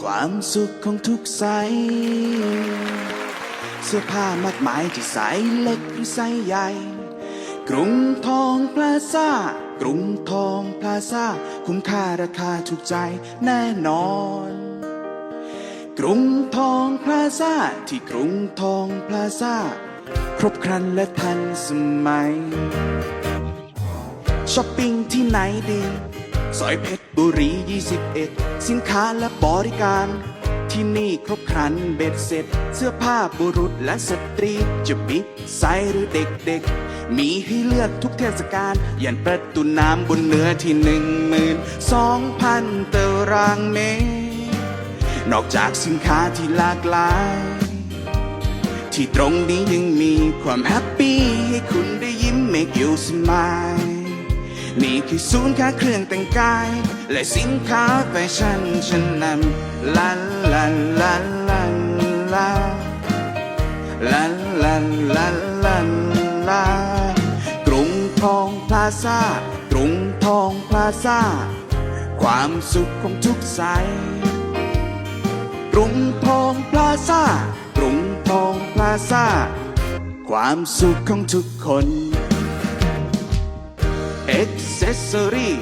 ความสุขของทุกไซส์เสื้อผ้ามากมายที่ไซส์เล็กหรือไซส์ใหญ่ กรุงทองพลาซ่ากรุงทองพลาซ่าคุ้มค่าราคาถูกใจแน่นอน กรุงทองพลาซ่าที่กรุงทองพลาซ่าครบครันและทันสมัยช้อปปิ้งที่ไหนดี ซอยเพชรบุรี 21 สินค้าและบริการ ที่นี่ครบครันเบ็ดเสร็จ เสื้อผ้าบุรุษและสตรี จะบิ๊กไซส์หรือเด็กๆ มีให้เลือกทุกเทศกาลยันประตูน้ำบนเนื้อที่หนึ่งหมื่นสองพันตารางเมตร นอกจากสินค้าที่หลากหลาย ที่ตรงนี้ยังมีความแฮปปี้ให้คุณได้ยิ้ม make you smile นี่คือศูนย์ค้าเครื่องแต่งกาย และสินค้าแฟชั่นชั้นนำลันลันลันลันลาลันลันลันลันลากรุงทองพลาซ่ากรุงทองพลาซ่า ความสุขของทุกสายกรุงทองพลาซ่ากรุงทองพลาซ่า ความสุขของทุกคน อ็กเซสซอรี่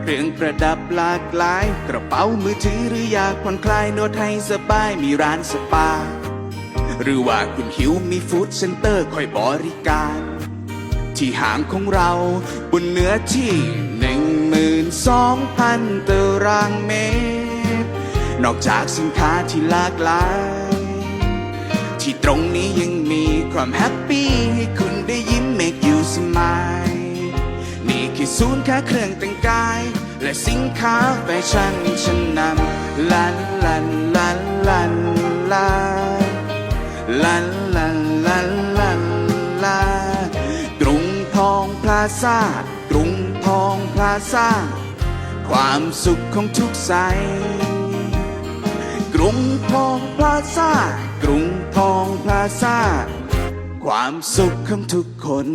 เครื่องประดับหลากหลาย กระเป๋ามือถือหรืออยากผ่อนคลายนวดให้สบายมีร้านสปา หรือว่าคุณหิวมีฟู้ดเซ็นเตอร์คอยบริการ ที่หางของเราบนเนื้อที่หนึ่งหมื่นสองพันตารางเมตร นอกจากสินค้าที่หลากหลาย ที่ตรงนี้ยังมีความแฮปปี้ให้คุณได้ยิ้ม make you smile นี่ศูนย์ค้าเครื่องแต่งกาย และสินค้าแฟชั่นชั้นนำลันลันลันลันลาลันลันลันลันลากรุงทองพลาซ่ากรุงทองพลาซ่า ความสุขของทุกสายกรุงทองพลาซ่ากรุงทองพลาซ่า ความสุขของทุกคน